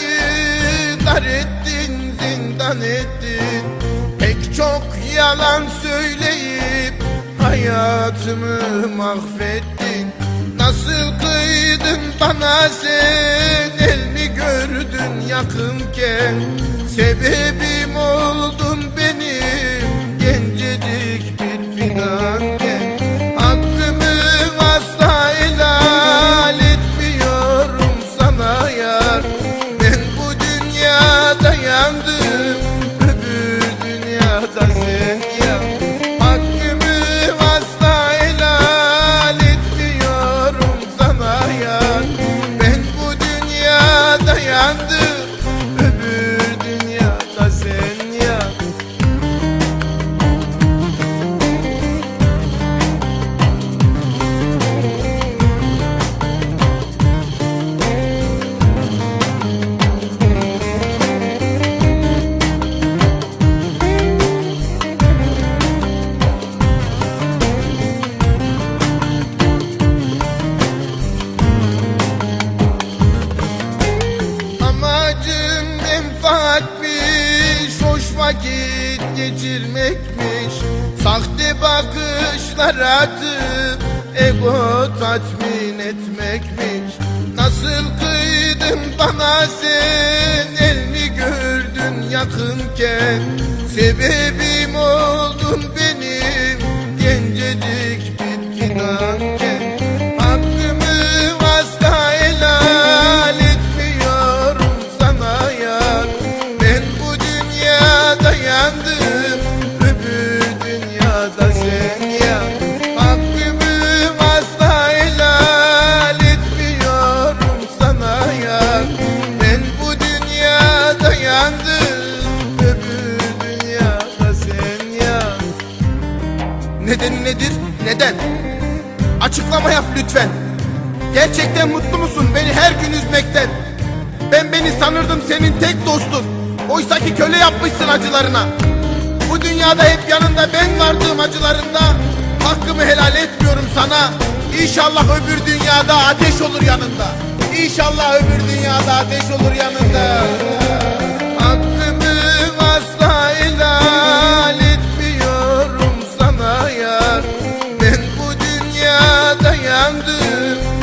dünyayı dar ettin zindan ettin. Pek çok yalan söyleyip hayatımı mahvettin. Nasıl kıydın bana sen? El mi gördün yakınken? Sebebim oldun benim geçirmekmiş. Sahte bakışlar atıp Ego tatmin etmekmiş. Nasıl kıydın bana sen El gördün yakınken. Sebebim oldun benim Gencecik bir Nedeni nedir? Neden? Açıklama yap lütfen. Gerçekten mutlu musun beni her gün üzmekten? Ben beni sanırdım senin tek dostun. Oysa ki köle yapmışsın acılarına. Bu dünyada hep yanında ben vardığım acılarında hakkımı helal etmiyorum sana. İnşallah öbür dünyada ateş olur yanında. İnşallah öbür dünyada ateş olur yanında. döndüm